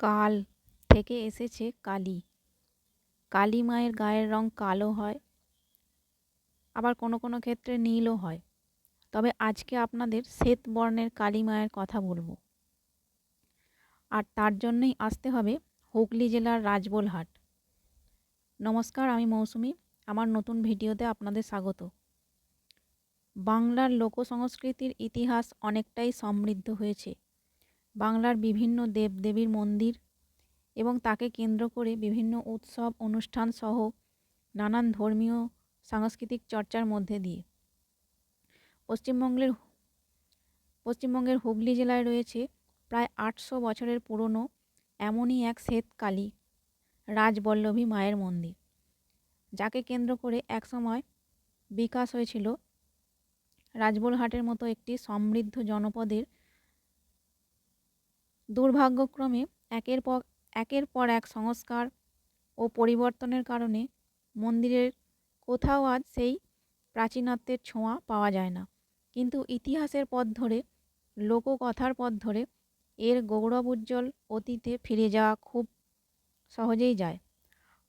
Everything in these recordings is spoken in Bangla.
কাল থেকে এসেছে কালী। কালী মায়ের গায়ের রং কালো হয়, আবার কোনো কোনো ক্ষেত্রে নীলও হয়। তবে আজকে আপনাদের শ্বেত বর্ণের কালী মায়ের কথা বলব। আর তার জন্যই আসতে হবে হুগলি জেলার রাজবোলহাট। নমস্কার, আমি মৌসুমি। আমার নতুন ভিডিওতে আপনাদের স্বাগত। বাংলার লোক সংস্কৃতির ইতিহাস অনেকটাই সমৃদ্ধ হয়েছে। বাংলার বিভিন্ন দেবদেবীর মন্দির এবং তাকে কেন্দ্র করে বিভিন্ন উৎসব, অনুষ্ঠান সহ নানান ধর্মীয় সাংস্কৃতিক চর্চার মধ্যে দিয়ে। পশ্চিমবঙ্গের পশ্চিমবঙ্গের হুগলি জেলায় রয়েছে প্রায় আটশো বছরের পুরনো এমনই এক শ্বেতকালী রাজবল্লভী মায়ের মন্দির, যাকে কেন্দ্র করে একসময় বিকাশ হয়েছিল। রাজবোলহাটের মতো একটি সমৃদ্ধ জনপদের দুর্ভাগ্যক্রমে একের পর একের পর এক সংস্কার ও পরিবর্তনের কারণে মন্দিরের কোথাও আজ সেই প্রাচীনত্বের ছোঁয়া পাওয়া যায় না। কিন্তু ইতিহাসের পথ ধরে, লোককথার পথ ধরে এর গৌরব উজ্জ্বল অতীতে ফিরে যাওয়া খুব সহজেই যায়।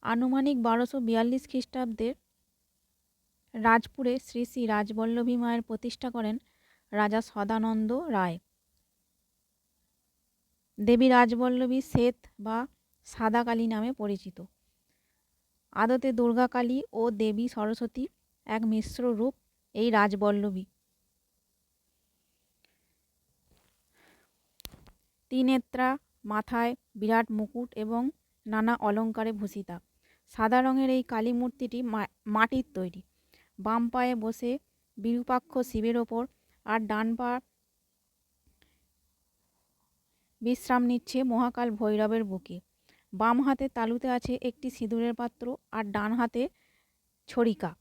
আনুমানিক বারোশো বিয়াল্লিশ খ্রিস্টাব্দের রাজপুরে শ্রী শ্রী রাজবল্লভী মায়ের প্রতিষ্ঠা করেন রাজা সদানন্দ রায়। দেবী রাজবল্লভী শ্বেত বা সাদা কালী নামে পরিচিত। আদতে দুর্গা কালী ও দেবী সরস্বতী এক মিশ্র রূপ এই রাজবল্লভী। ত্রিনেত্রা মাথায় বিরাট মুকুট এবং নানা অলঙ্কারে ভূষিতা। সাদা রঙের এই কালী মূর্তিটি মাটির তৈরি। বাম পায়ে বসে বিরূপাক্ষ শিবের ওপর আর ডান পা বিশ্রাম নিচ্ছে মহাকাল ভৈরবের বুকে। বাম হাতে তালুতে আছে একটি সিঁদুরের পাত্র আর ডান হাতে ছড়িকা।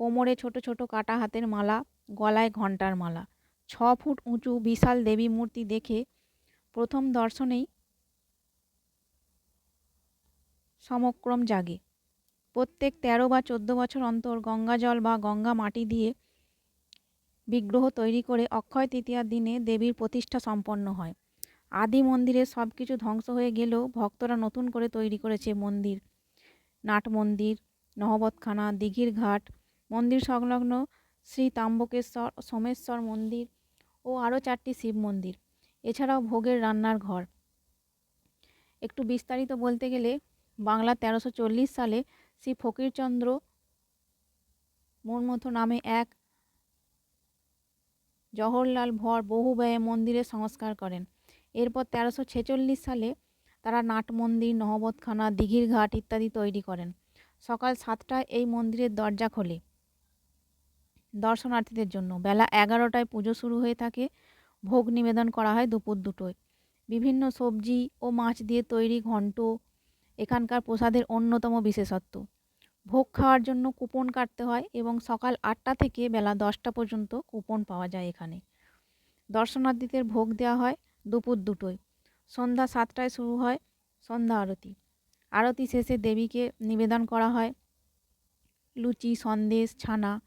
কোমরে ছোট ছোট কাটা হাতের মালা, গলায় ঘণ্টার মালা। ছ ফুট উঁচু বিশাল দেবী মূর্তি দেখে প্রথম দর্শনেই সমক্রম জাগে। প্রত্যেক তেরো বা চোদ্দ বছর অন্তর গঙ্গা জল বা গঙ্গা মাটি দিয়ে বিগ্রহ তৈরি করে অক্ষয় তৃতীয়ার দিনে দেবীর প্রতিষ্ঠা সম্পন্ন হয়। আদি মন্দিরে সব কিছু ধ্বংস হয়ে গেলেও ভক্তরা নতুন করে তৈরি করেছে মন্দির। নাট মন্দির, নহবতখানা, দিঘির ঘাট, মন্দির সংলগ্ন শ্রী তাম্বকেশ্বর, সোমেশ্বর মন্দির ও আরও চারটি শিব মন্দির। এছাড়াও ভোগের রান্নার ঘর। একটু বিস্তারিত বলতে গেলে বাংলা তেরোশো চল্লিশ সালে শ্রী ফকিরচন্দ্র মুর্মথ নামে এক জওহরলাল ভর বহু ব্যয়ে মন্দিরের সংস্কার করেন। এরপর তেরোশো ছেচল্লিশ সালে তারা নাট মন্দির, নহবতখানা, দিঘির ঘাট ইত্যাদি তৈরি করেন। সকাল সাতটায় এই মন্দিরের দরজা খোলে দর্শনার্থীদের জন্য। বেলা এগারোটায় পুজো শুরু হয়ে থাকে। ভোগ নিবেদন করা হয় দুপুর দুটোয়। বিভিন্ন সবজি ও মাছ দিয়ে তৈরি ঘন্ট, এখানকার প্রসাদের অন্যতম বিশেষত্ব। ভোগ খাওয়ার জন্য কুপন কাটতে হয় এবং সকাল আটটা থেকে বেলা দশটা পর্যন্ত কুপন পাওয়া যায় এখানে। দর্শনার্থীদের ভোগ দেওয়া হয়। দুপুর দুটোয়। সন্ধ্যা সাতটায় শুরু হয় সন্ধ্যা আরতি। আরতি শেষে দেবীকে নিবেদন করা হয়। লুচি, সন্দেশ, ছানা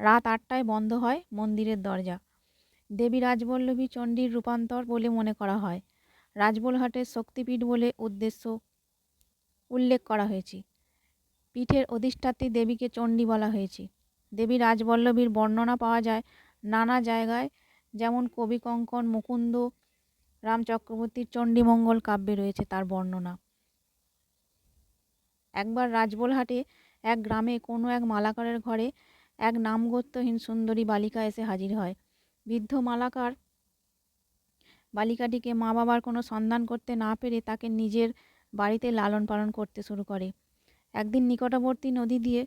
রাত আটটায় বন্ধ হয় মন্দিরের দরজা। দেবী রাজবল্লভী চণ্ডীর রূপান্তর বলে মনে করা হয়। রাজবলহাটের শক্তিপীঠ বলে উদ্দেশ্য উল্লেখ করা হয়েছে। পীঠের অধিষ্ঠাত্রী দেবীকে চণ্ডী বলা হয়েছে। দেবী রাজবল্লভীর বর্ণনা পাওয়া যায় নানা জায়গায়, যেমন কবি কঙ্কন, মুকুন্দ রাম চক্রবর্তীর চণ্ডীমঙ্গল কাব্যে রয়েছে তার বর্ণনা। একবার রাজবোলহাটে এক গ্রামে কোনো এক মালাকারের ঘরে এক নামগোত্রহীন সুন্দরী বালিকা এসে হাজির হয়। বৃদ্ধ মালাকার বালিকাটিকে মা বাবার কোনো সন্ধান করতে না পেরে তাকে নিজের বাড়িতে লালন পালন করতে শুরু করে। একদিন নিকটবর্তী নদী দিয়ে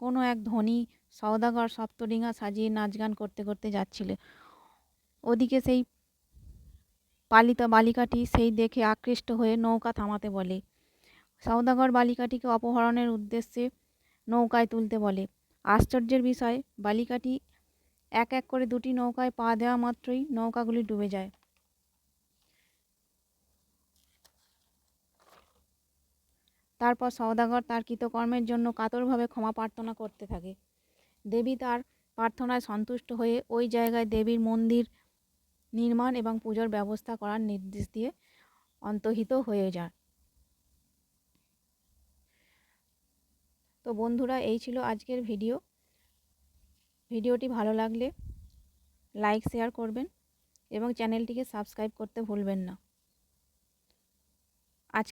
কোনো এক ধনী সওদাগর সপ্তডিঙা সাজিয়ে নাচ গান করতে করতে যাচ্ছিল। ওদিকে সেই পালিত বালিকাটি সেই দেখে আকৃষ্ট হয়ে নৌকা থামাতে বলে। সওদাগর বালিকাটিকে অপহরণের উদ্দেশ্যে নৌকায় তুলতে বলে। আশ্চর্যের বিষয়, বালিকাটি এক এক করে দুটি নৌকায় পা দেওয়া মাত্রই নৌকাগুলি ডুবে যায়। তারপর সওদাগর তার কৃতকর্মের জন্য কাতরভাবে ক্ষমা প্রার্থনা করতে থাকে। দেবী তার প্রার্থনায় সন্তুষ্ট হয়ে ওই জায়গায় দেবীর মন্দির নির্মাণ এবং পুজোর ব্যবস্থা করার নির্দেশ দিয়ে অন্তহিত হয়ে যায় তো বন্ধুরা, এই ছিল আজকের ভিডিও। ভিডিওটি ভালো লাগলে লাইক, শেয়ার করবেন এবং চ্যানেলটিকে সাবস্ক্রাইব করতে ভুলবেন না।